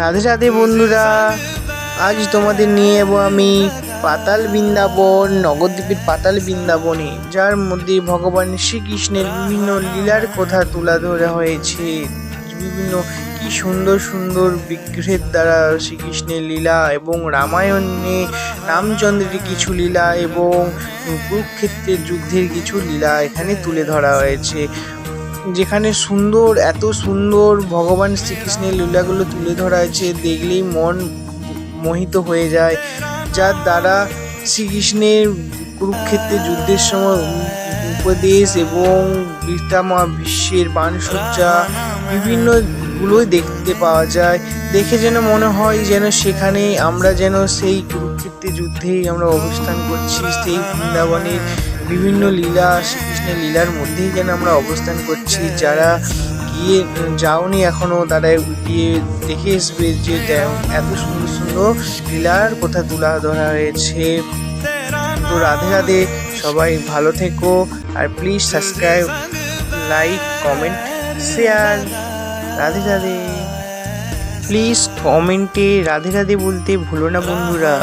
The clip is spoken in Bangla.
রাধে রাধে বন্ধুরা, আজ তোমাদের নিয়ে যাব আমি পাতাল বৃন্দাবন নবদ্বীপের পাতাল বৃন্দাবনে, যার মধ্যে ভগবান শ্রীকৃষ্ণের বিভিন্ন লীলার কথা তুলে ধরা হয়েছে। বিভিন্ন কি সুন্দর সুন্দর বিগ্রহের দ্বারা শ্রীকৃষ্ণের লীলা এবং রামায়ণে রামচন্দ্রের কিছু লীলা এবং কুরুক্ষেত্রের যুদ্ধের কিছু লীলা এখানে তুলে ধরা হয়েছে। যেখানে সুন্দর, এত সুন্দর ভগবান শ্রীকৃষ্ণের লীলাগুলো তুলে ধরা হয়েছে, দেখলেই মন মোহিত হয়ে যায়। যার দ্বারা শ্রীকৃষ্ণের কুরুক্ষেত্রের যুদ্ধের সময় উপদেশ এবং বিতামা বিশ্বের বাণসজ্জা বিভিন্নগুলোই দেখতে পাওয়া যায়। দেখে যেন মনে হয় যেন সেখানে আমরা যেন সেই কুরুক্ষেত্রের যুদ্ধেই আমরা অবস্থান করছি, সেই বৃন্দাবনের বিভিন্ন লীলা শ্রীকৃষ্ণের লীলার মধ্যেই যেন আমরা অবস্থান করছি। যারা গিয়ে যাওনি এখনও, তারা গিয়ে দেখে আসবে যে এত সুন্দর সুন্দর লীলার কথা তুলা ধরা হয়েছে। তো রাধে রাধে, সবাই ভালো থেকো। আর please subscribe like comment share Radhe Radhe. Please কমেন্টে রাধে রাধে বলতে ভুলো না বন্ধুরা।